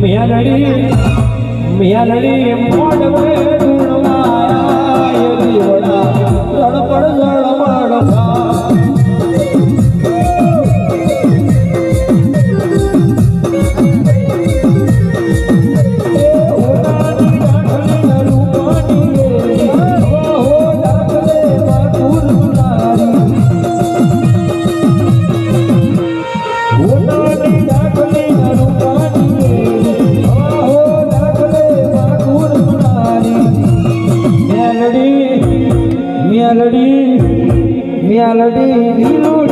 મેલડી લડી એમ ધૂળવાયા મેલડી નીલોડિયા